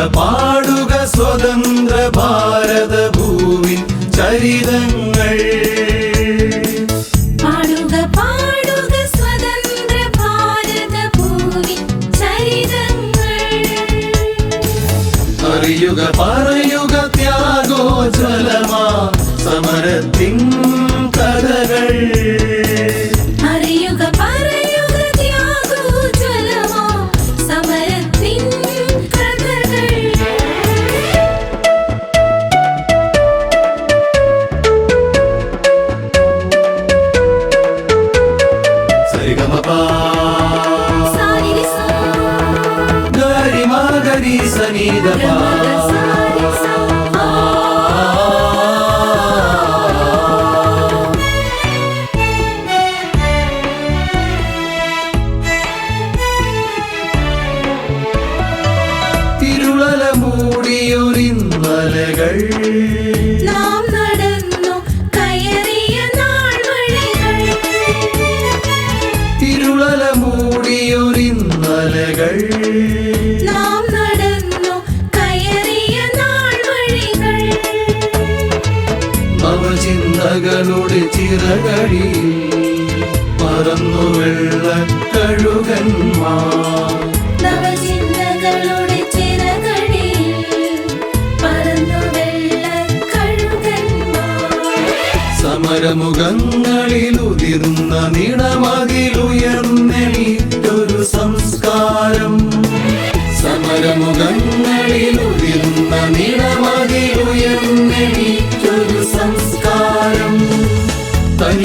പാടുക പാടുക സ്വതന്ത്ര ഭാരത ഭൂവിൻ ചരിതങ്ങൾ. പാടുക പാടുക സ്വതന്ത്ര ഭാരത ഭൂമി ചരിതങ്ങൾ. അറിയുക പറയുക ത്യാഗോജ്വലമാ സമരത്തിൻ സനീതപാ തിരുളല മൂടിയൊരിന്നലകൾ നാം നടന്നു കയറിയ നാൾവഴികൾ. തിരുളല മൂടിയൊരിന്നലകൾ നവചിന്തകളുടെ ചിറകടിയിൽ പറന്നു വെള്ള കഴുകന്മാർ. സമരമുഖങ്ങളിൽ ഉതിർന്ന നിണമതിലുയർന്നെണീറ്റൊരു സംസ്കാരം സമരമുഖങ്ങളിൽ ഉതിർന്ന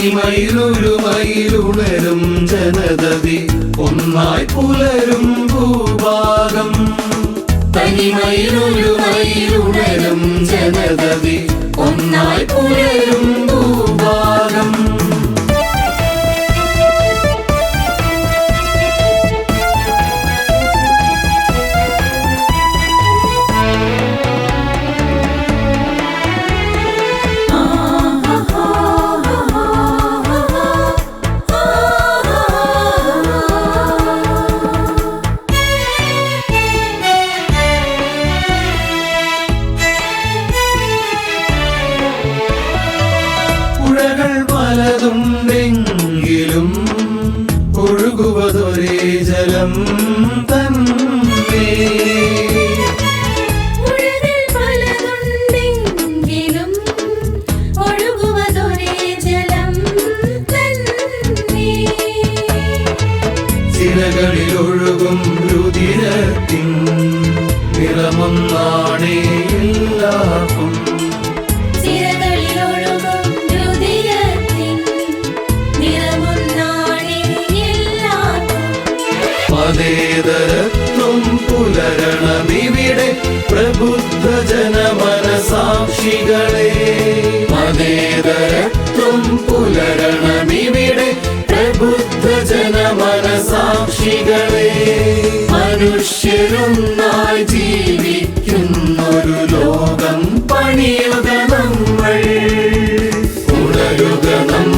തനിമയിലൊരുമയിലുണരും ജനതതി. ഒന്നായി പുലരും ഭൂഭാഗം. തനിമയിലുരുമയിലുണരും ജനതതി. ഒന്നായി പുലരും ചിലകളിൽ ഒഴുകും രുതിരത്തിൻ നിറമൊന്നാണേ എല്ലാവർക്കും. മതേതരത്വം പുലരണമിവിടെ പ്രബുദ്ധ ജനമനസാക്ഷികളെ കരുതണം